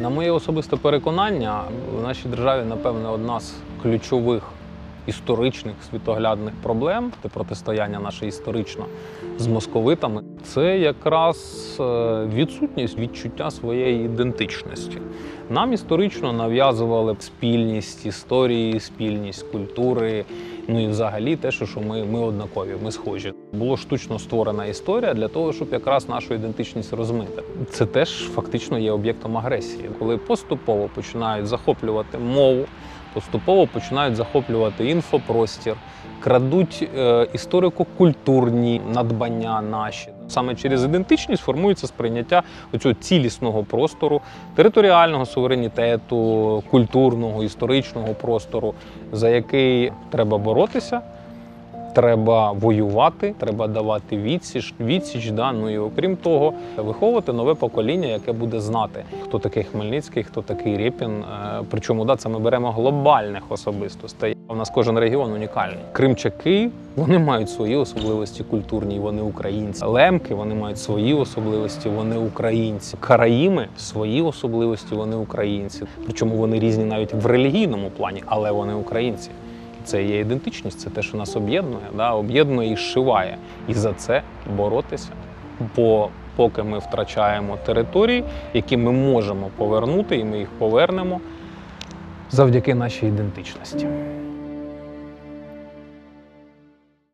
На моє особисте переконання, в нашій державі, напевне, одна з ключових історичних світоглядних проблем це протистояння наше історично з московитами. Це якраз е, відсутність відчуття своєї ідентичності. Нам історично нав'язували спільність історії, спільність культури. Ну і взагалі те, що ми, ми однакові, ми схожі. Було штучно створена історія для того, щоб якраз нашу ідентичність розмити. Це теж фактично є об'єктом агресії, коли поступово починають захоплювати мову, поступово починають захоплювати інфопростір, крадуть е, історико-культурні надбання наші. Саме через ідентичність формується сприйняття цього цілісного простору, територіального суверенітету, культурного, історичного простору, за який треба боротися. Треба воювати, треба давати відсіч, відсіч. Да? Ну і окрім того, виховувати нове покоління, яке буде знати, хто такий Хмельницький, хто такий Рєпін. Е, Причому да, це ми беремо глобальних особистостей. У нас кожен регіон унікальний. Кримчаки вони мають свої особливості культурні, вони українці. Лемки вони мають свої особливості, вони українці. Караїми свої особливості, вони українці. Причому вони різні навіть в релігійному плані, але вони українці. Це є ідентичність, це те, що нас об'єднує, да? об'єднує і зшиває. І за це боротися. Бо поки ми втрачаємо території, які ми можемо повернути, і ми їх повернемо завдяки нашій ідентичності.